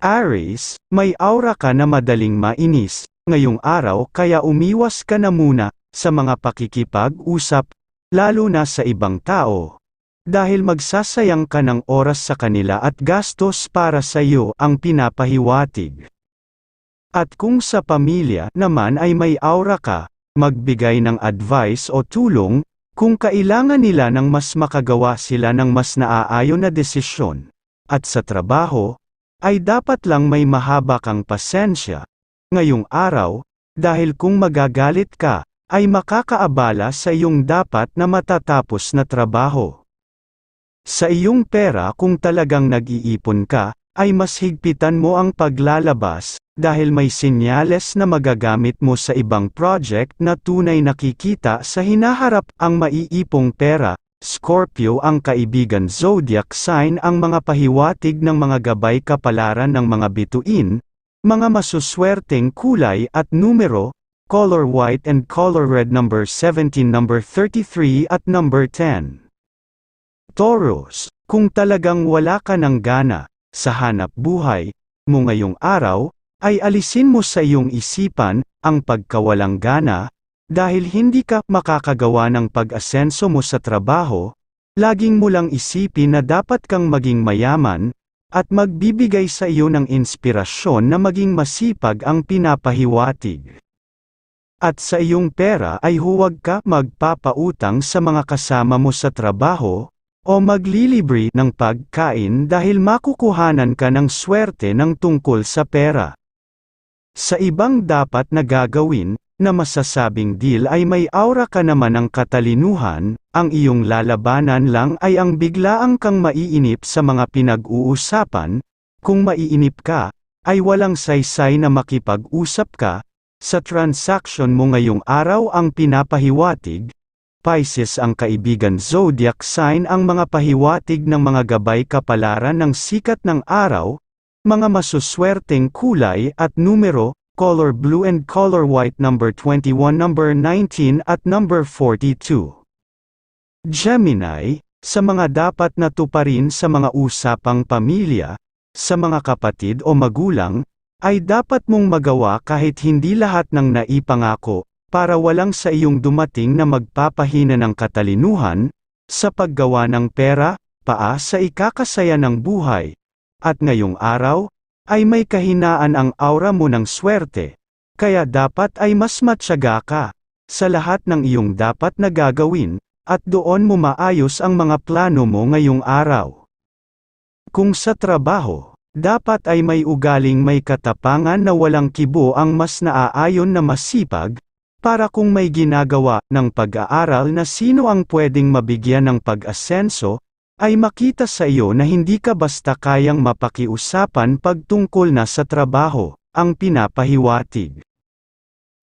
Aries, may aura ka na madaling mainis, ngayong araw kaya umiwas ka na muna, sa mga pakikipag-usap, lalo na sa ibang tao. Dahil magsasayang ka ng oras sa kanila at gastos para sa iyo ang pinapahiwatig. At kung sa pamilya naman ay may aura ka, magbigay ng advice o tulong, kung kailangan nila ng mas makagawa sila ng mas naaayon na desisyon. At sa trabaho, ay dapat lang may mahaba kang pasensya. Ngayong araw, dahil kung magagalit ka, ay makakaabala sa iyong dapat na matatapos na trabaho. Sa iyong pera kung talagang nag-iipon ka, ay mas higpitan mo ang paglalabas, dahil may sinyales na magagamit mo sa ibang project na tunay nakikita sa hinaharap ang maiipong pera. Scorpio ang kaibigan zodiac sign ang mga pahiwatig ng mga gabay kapalaran ng mga bituin, mga masuswerteng kulay at numero, color white and color red number 17 number 33 at number 10. Taurus, kung talagang wala ka ng gana, sa hanap buhay, mo ngayong araw, ay alisin mo sa iyong isipan, ang pagkawalang gana, dahil hindi ka makakagawa ng pag-asenso mo sa trabaho, laging mo lang isipin na dapat kang maging mayaman, at magbibigay sa iyo ng inspirasyon na maging masipag ang pinapahiwatig. At sa iyong pera ay huwag ka magpapautang sa mga kasama mo sa trabaho, o maglilibre ng pagkain dahil makukuhanan ka ng swerte ng tungkol sa pera. Sa ibang dapat na gagawin, na masasabing deal ay may aura ka naman ng katalinuhan, ang iyong lalabanan lang ay ang biglaang kang maiinip sa mga pinag-uusapan, kung maiinip ka, ay walang saysay na makipag-usap ka, sa transaction mo ngayong araw ang pinapahiwatig, Pisces ang kaibigan zodiac sign ang mga pahiwatig ng mga gabay kapalaran ng sikat ng araw, mga masuswerteng kulay at numero, color blue and color white number 21 number 19 at number 42. Gemini, sa mga dapat na tuparin sa mga usapang pamilya, sa mga kapatid o magulang, ay dapat mong magawa kahit hindi lahat ng naipangako, para walang sa iyong dumating na magpapahina ng katalinuhan, sa paggawa ng pera, paa sa ikakasaya ng buhay. At ngayong araw, ay may kahinaan ang aura mo ng swerte, kaya dapat ay mas matyaga ka, sa lahat ng iyong dapat na gagawin, at doon mo maayos ang mga plano mo ngayong araw. Kung sa trabaho, dapat ay may ugaling may katapangan na walang kibo ang mas naaayon na masipag, para kung may ginagawa ng pag-aaral na sino ang pwedeng mabigyan ng pag-asenso, ay makita sa iyo na hindi ka basta kayang mapakiusapan pagtungkol na sa trabaho, ang pinapahiwatig.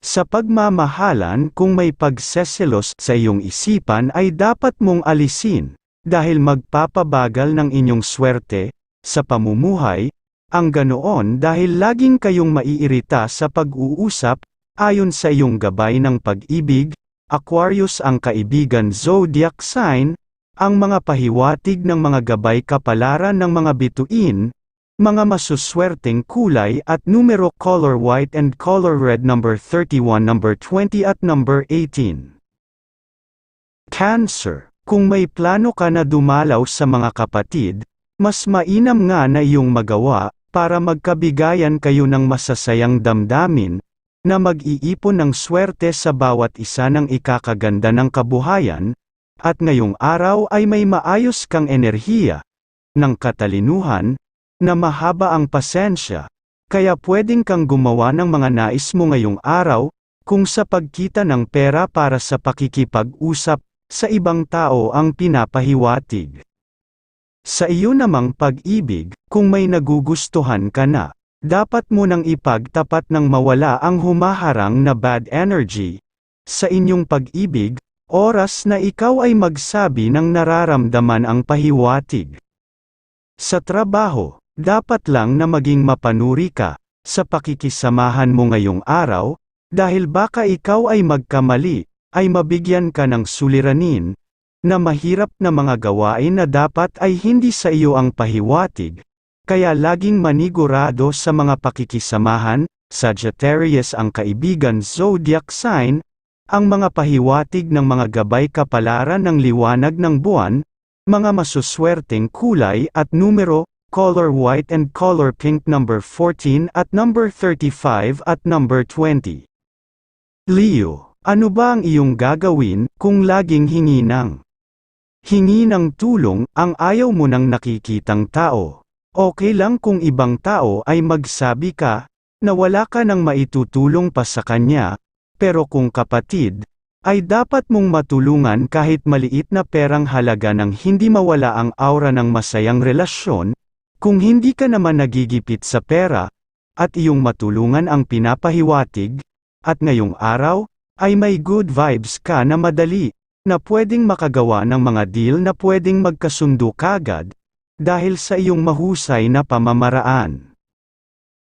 Sa pagmamahalan kung may pagseselos sa iyong isipan ay dapat mong alisin, dahil magpapabagal ng inyong swerte, sa pamumuhay, ang ganoon dahil laging kayong maiirita sa pag-uusap, ayon sa iyong gabay ng pag-ibig, Aquarius ang kaibigan zodiac sign, ang mga pahiwatig ng mga gabay kapalaran ng mga bituin, mga masuswerteng kulay at numero color white and color red number 31 number 20 at number 18. Cancer, kung may plano ka na dumalaw sa mga kapatid, mas mainam nga na iyong magawa, para magkabigayan kayo ng masasayang damdamin, na mag-iipon ng swerte sa bawat isa ng ikakaganda ng kabuhayan, at ngayong araw ay may maayos kang enerhiya, ng katalinuhan, na mahaba ang pasensya, kaya pwedeng kang gumawa ng mga nais mo ngayong araw, kung sa pagkita ng pera para sa pakikipag-usap, sa ibang tao ang pinapahiwatig. Sa iyo namang pag-ibig, kung may nagugustuhan ka na, dapat mo nang ipagtapat ng mawala ang humaharang na bad energy. Sa inyong pag-ibig, oras na ikaw ay magsabi ng nararamdaman ang pahiwatig. Sa trabaho, dapat lang na maging mapanuri ka, sa pakikisamahan mo ngayong araw, dahil baka ikaw ay magkamali, ay mabigyan ka ng suliranin, na mahirap na mga gawain na dapat ay hindi sa iyo ang pahiwatig, kaya laging manigurado sa mga pakikisamahan, Sagittarius ang kaibigan zodiac sign, ang mga pahiwatig ng mga gabay kapalaran ng liwanag ng buwan, mga masuswerteng kulay at numero, color white and color pink number 14 at number 35 at number 20. Leo, ano ba ang iyong gagawin kung laging hingi ng hingi ng tulong ang ayaw mo nang nakikitang tao? Okay lang kung ibang tao ay magsabi ka na wala ka nang maitutulong pa sa kanya, pero kung kapatid, ay dapat mong matulungan kahit maliit na perang halaga nang hindi mawala ang aura ng masayang relasyon, kung hindi ka naman nagigipit sa pera, at iyong matulungan ang pinapahiwatig, at ngayong araw, ay may good vibes ka na madali, na pwedeng makagawa ng mga deal na pwedeng magkasundo kagad, dahil sa iyong mahusay na pamamaraan.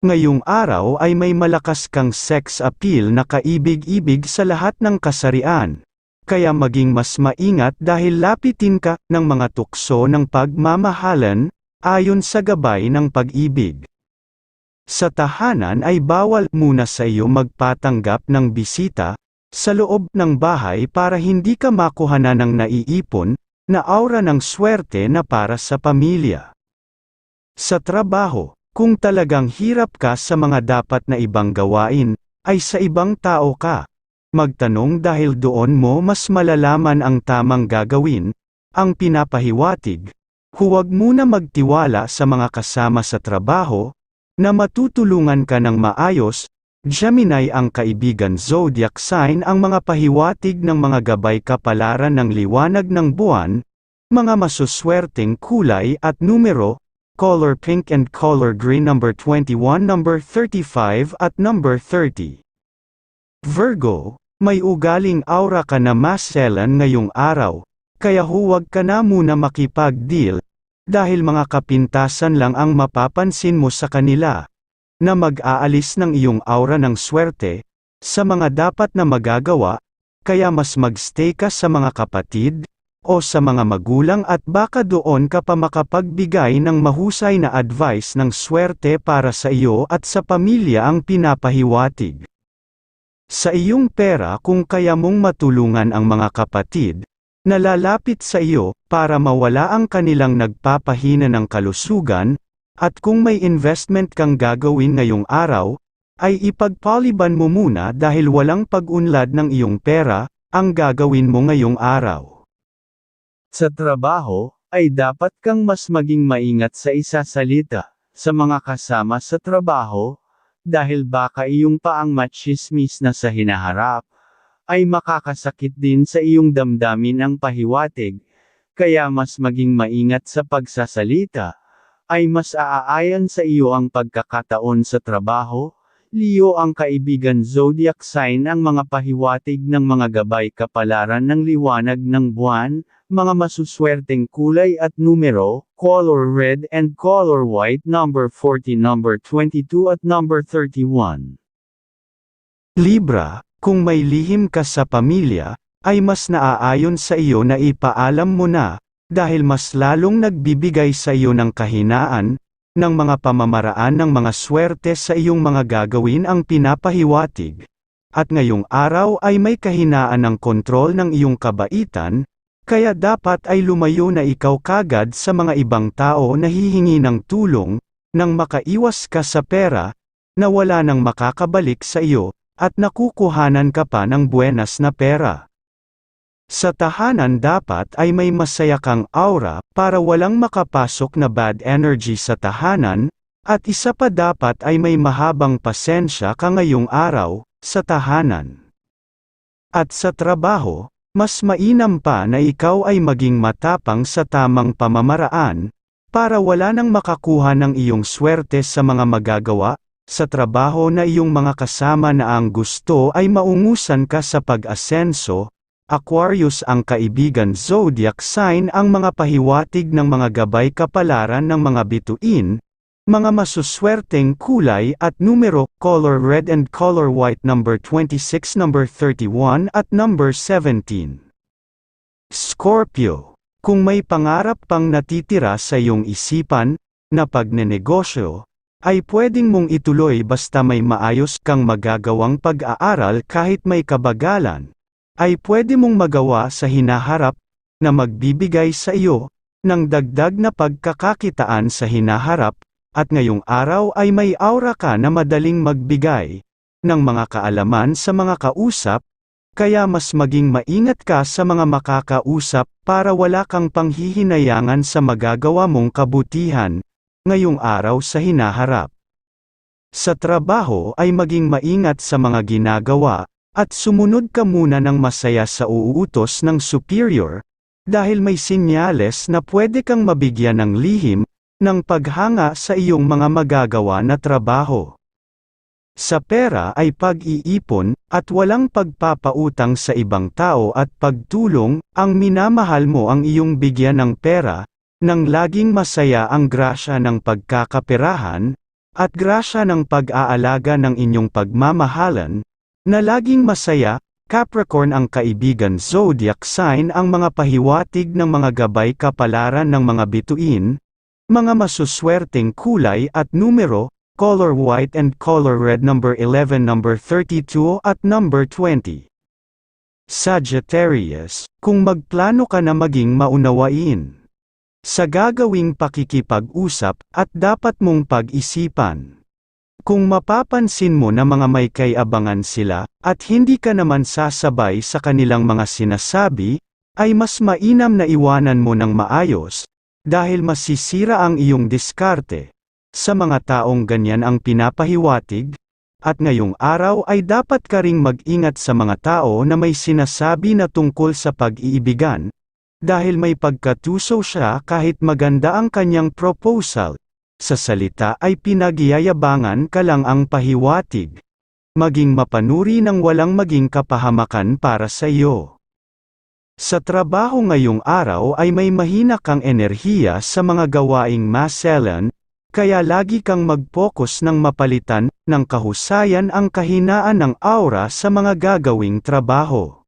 Ngayong araw ay may malakas kang sex appeal na kaibig-ibig sa lahat ng kasarian. Kaya maging mas maingat dahil lapitin ka ng mga tukso ng pagmamahalan, ayon sa gabay ng pag-ibig. Sa tahanan ay bawal muna sa iyo magpatanggap ng bisita, sa loob ng bahay para hindi ka makuhana ng naiipon, na aura ng swerte na para sa pamilya. Sa trabaho, kung talagang hirap ka sa mga dapat na ibang gawain, ay sa ibang tao ka. Magtanong dahil doon mo mas malalaman ang tamang gagawin, ang pinapahiwatig. Huwag muna magtiwala sa mga kasama sa trabaho, na matutulungan ka ng maayos, Gemini ang kaibigan zodiac sign ang mga pahiwatig ng mga gabay kapalaran ng liwanag ng buwan, mga masuswerteng kulay at numero, color pink and color green number 21 number 35 at number 30. Virgo, may ugaling aura ka na maselan ngayong araw, kaya huwag ka na muna makipag-deal, dahil mga kapintasan lang ang mapapansin mo sa kanila, na mag-aalis ng iyong aura ng swerte, sa mga dapat na magagawa, kaya mas magstay ka sa mga kapatid, o sa mga magulang at baka doon ka pa makapagbigay ng mahusay na advice ng swerte para sa iyo at sa pamilya ang pinapahiwatig. Sa iyong pera kung kaya mong matulungan ang mga kapatid, nalalapit sa iyo, para mawala ang kanilang nagpapahina ng kalusugan, at kung may investment kang gagawin ngayong araw, ay ipagpaliban mo muna dahil walang pag-unlad ng iyong pera, ang gagawin mo ngayong araw. Sa trabaho, ay dapat kang mas maging maingat sa isasalita, sa mga kasama sa trabaho, dahil baka iyong paang machismis na sa hinaharap, ay makakasakit din sa iyong damdamin ang pahiwatig, kaya mas maging maingat sa pagsasalita, ay mas aaayan sa iyo ang pagkakataon sa trabaho, Leo ang kaibigan zodiac sign ang mga pahiwatig ng mga gabay kapalaran ng liwanag ng buwan, mga masuswerteng kulay at numero, color red and color white number 40 number 22 at number 31. Libra, kung may lihim ka sa pamilya, ay mas naaayon sa iyo na ipaalam mo na, dahil mas lalong nagbibigay sa iyo ng kahinaan, ng mga pamamaraan ng mga swerte sa iyong mga gagawin ang pinapahiwatig, at ngayong araw ay may kahinaan ng kontrol ng iyong kabaitan, kaya dapat ay lumayo na ikaw kagad sa mga ibang tao na hihingi ng tulong, nang makaiwas ka sa pera, na wala nang makakabalik sa iyo, at nakukuhanan ka pa ng buenas na pera. Sa tahanan dapat ay may masaya kang aura, para walang makapasok na bad energy sa tahanan, at isa pa dapat ay may mahabang pasensya ka ngayong araw, sa tahanan. At sa trabaho, mas mainam pa na ikaw ay maging matapang sa tamang pamamaraan, para wala nang makakuha ng iyong swerte sa mga magagawa, sa trabaho na iyong mga kasama na ang gusto ay maungusan ka sa pag-asenso, Aquarius ang kaibigan zodiac sign ang mga pahiwatig ng mga gabay kapalaran ng mga bituin, mga masuswerteng kulay at numero, color red and color white number 26 number 31 at number 17. Scorpio, kung may pangarap pang natitira sa iyong isipan, na pagnenegosyo, ay pwedeng mong ituloy basta may maayos kang magagawang pag-aaral kahit may kabagalan, ay pwede mong magawa sa hinaharap, na magbibigay sa iyo, ng dagdag na pagkakakitaan sa hinaharap, at ngayong araw ay may aura ka na madaling magbigay, ng mga kaalaman sa mga kausap, kaya mas maging maingat ka sa mga makakausap para wala kang panghihinayangan sa magagawa mong kabutihan, ngayong araw sa hinaharap. Sa trabaho ay maging maingat sa mga ginagawa, at sumunod ka muna ng masaya sa uuutos ng superior, dahil may sinyales na pwede kang mabigyan ng lihim, ng paghanga sa iyong mga magagawa na trabaho. Sa pera ay pag-iipon, at walang pagpapautang sa ibang tao at pagtulong, ang minamahal mo ang iyong bigyan ng pera, nang laging masaya ang grasya ng pagkakaperahan, at grasya ng pag-aalaga ng inyong pagmamahalan, na laging masaya, Capricorn ang kaibigan zodiac sign ang mga pahiwatig ng mga gabay kapalaran ng mga bituin, mga masuswerteng kulay at numero, color white and color red number 11 number 32 at number 20. Sagittarius, kung magplano ka na maging maunawain sa gagawing pakikipag-usap, at dapat mong pag-isipan. Kung mapapansin mo na mga may kay-abangan sila, at hindi ka naman sasabay sa kanilang mga sinasabi, ay mas mainam na iwanan mo ng maayos, dahil masisira ang iyong diskarte. Sa mga taong ganyan ang pinapahiwatig, at ngayong araw ay dapat ka ring mag-ingat sa mga tao na may sinasabi na tungkol sa pag-iibigan, dahil may pagkatuso siya kahit maganda ang kanyang proposal. Sa salita ay pinagyayabangan ka lang ang pahiwatig. Maging mapanuri ng walang maging kapahamakan para sa iyo. Sa trabaho ngayong araw ay may mahina kang enerhiya sa mga gawaing maselan, kaya lagi kang mag-focus ng mapalitan, ng kahusayan ang kahinaan ng aura sa mga gagawing trabaho.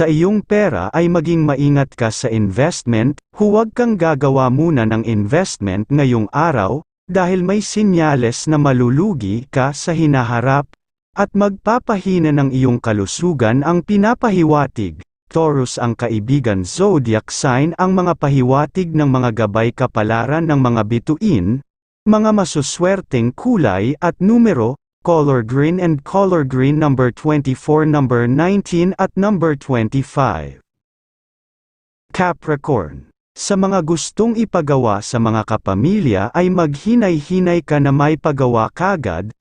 Sa iyong pera ay maging maingat ka sa investment, huwag kang gagawa muna ng investment ngayong araw, dahil may sinyales na malulugi ka sa hinaharap, at magpapahina ng iyong kalusugan ang pinapahiwatig. Taurus ang kaibigan zodiac sign ang mga pahiwatig ng mga gabay kapalaran ng mga bituin, mga masuswerteng kulay at numero, color green and color green number 24 number 19 at number 25. Capricorn. Sa mga gustong ipagawa sa mga kapamilya ay maghinay-hinay ka na may pagawa kagad,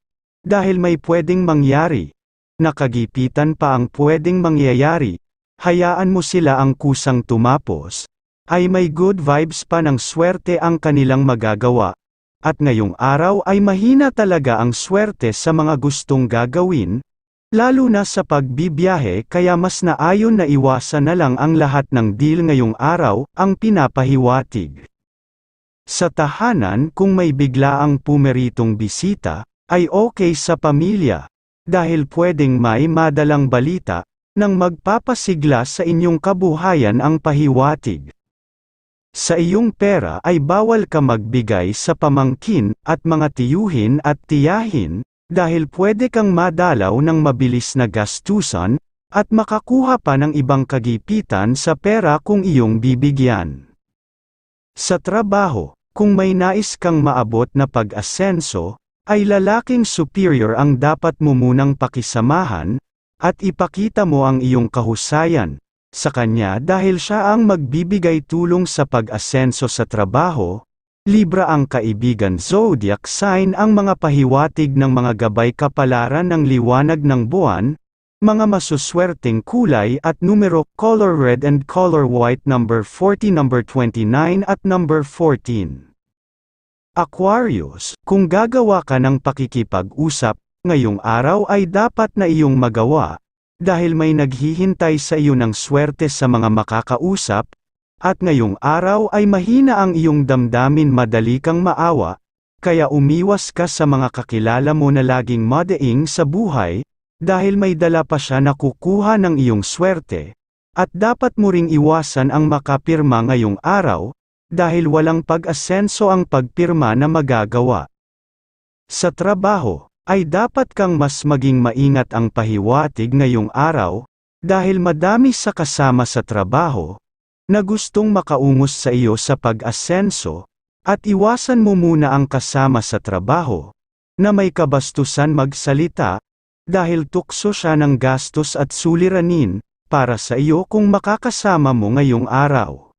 dahil may pwedeng mangyari. Nakagipitan pa ang pwedeng mangyayari, hayaan mo sila ang kusang tumapos, ay may good vibes pa ng swerte ang kanilang magagawa, at ngayong araw ay mahina talaga ang swerte sa mga gustong gagawin, lalo na sa pagbibiyahe kaya mas naayon na iwasan na lang ang lahat ng deal ngayong araw, ang pinapahiwatig. Sa tahanan kung may biglaang pumeritong bisita, ay okay sa pamilya, dahil pwedeng may madalang balita, nang magpapasigla sa inyong kabuhayan ang pahiwatig. Sa iyong pera ay bawal ka magbigay sa pamangkin, at mga tiyuhin at tiyahin, dahil pwede kang madalaw ng mabilis na gastusan, at makakuha pa ng ibang kagipitan sa pera kung iyong bibigyan. Sa trabaho, kung may nais kang maabot na pag-asenso, ay lalaking superior ang dapat mo munang pakisamahan, at ipakita mo ang iyong kahusayan, sa kanya dahil siya ang magbibigay tulong sa pag-asenso sa trabaho, Libra ang kaibigan zodiac sign ang mga pahiwatig ng mga gabay kapalaran ng liwanag ng buwan, mga masuswerteng kulay at numero, color red and color white number 40 number 29 at number 14. Aquarius, kung gagawa ka ng pakikipag-usap, ngayong araw ay dapat na iyong magawa, dahil may naghihintay sa iyo ng swerte sa mga makakausap, at ngayong araw ay mahina ang iyong damdamin madali kang maawa, kaya umiwas ka sa mga kakilala mo na laging madaing sa buhay, dahil may dala pa siya na kukuha ng iyong swerte, at dapat mo ring iwasan ang makapirma ngayong araw, dahil walang pag-asenso ang pagpirma na magagawa. Sa trabaho, ay dapat kang mas maging maingat ang pahiwatig ngayong araw, dahil madami sa kasama sa trabaho, na gustong makaungos sa iyo sa pag-asenso, at iwasan mo muna ang kasama sa trabaho, na may kabastusan magsalita, dahil tukso siya ng gastos at suliranin, para sa iyo kung makakasama mo ngayong araw.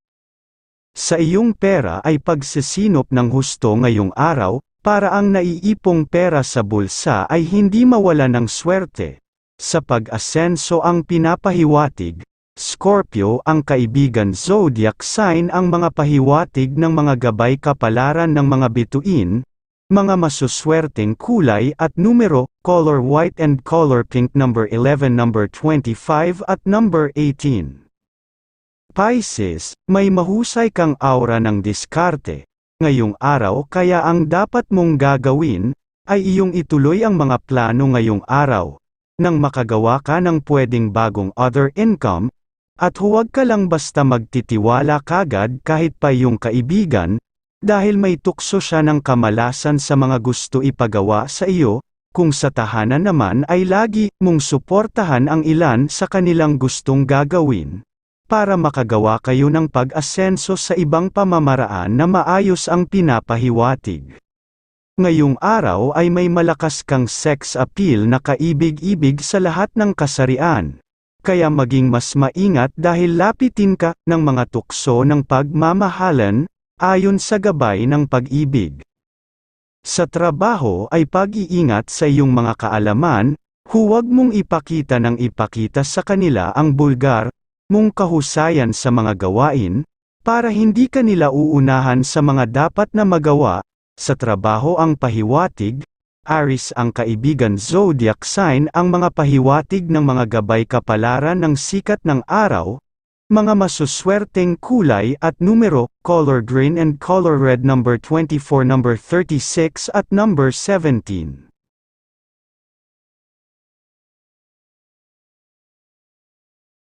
Sa iyong pera ay pagsisinop ng husto ngayong araw, para ang naiipong pera sa bulsa ay hindi mawala ng swerte. Sa pag-asenso ang pinapahiwatig, Scorpio ang kaibigan zodiac sign ang mga pahiwatig ng mga gabay kapalaran ng mga bituin, mga masuswerteng kulay at numero, color white and color pink number 11 number 25 at number 18. Pisces, may mahusay kang aura ng diskarte, ngayong araw kaya ang dapat mong gagawin, ay iyong ituloy ang mga plano ngayong araw. Nang makagawa ka ng pwedeng bagong other income, at huwag ka lang basta magtitiwala kagad kahit pa iyong kaibigan, dahil may tukso siya ng kamalasan sa mga gusto ipagawa sa iyo, kung sa tahanan naman ay lagi mong suportahan ang ilan sa kanilang gustong gagawin para makagawa kayo ng pag-asenso sa ibang pamamaraan na maayos ang pinapahiwatig. Ngayong araw ay may malakas kang sex appeal na kaibig-ibig sa lahat ng kasarian. Kaya maging mas maingat dahil lapitin ka ng mga tukso ng pagmamahalan, ayon sa gabay ng pag-ibig. Sa trabaho ay pag-iingat sa iyong mga kaalaman, huwag mong ipakita ng ipakita sa kanila ang bulgar, mong kahusayan sa mga gawain, para hindi ka nila uunahan sa mga dapat na magawa, sa trabaho ang pahiwatig, Aris ang kaibigan zodiac sign ang mga pahiwatig ng mga gabay kapalaran ng sikat ng araw, mga masuswerteng kulay at numero, color green and color red number 24 number 36 at number 17.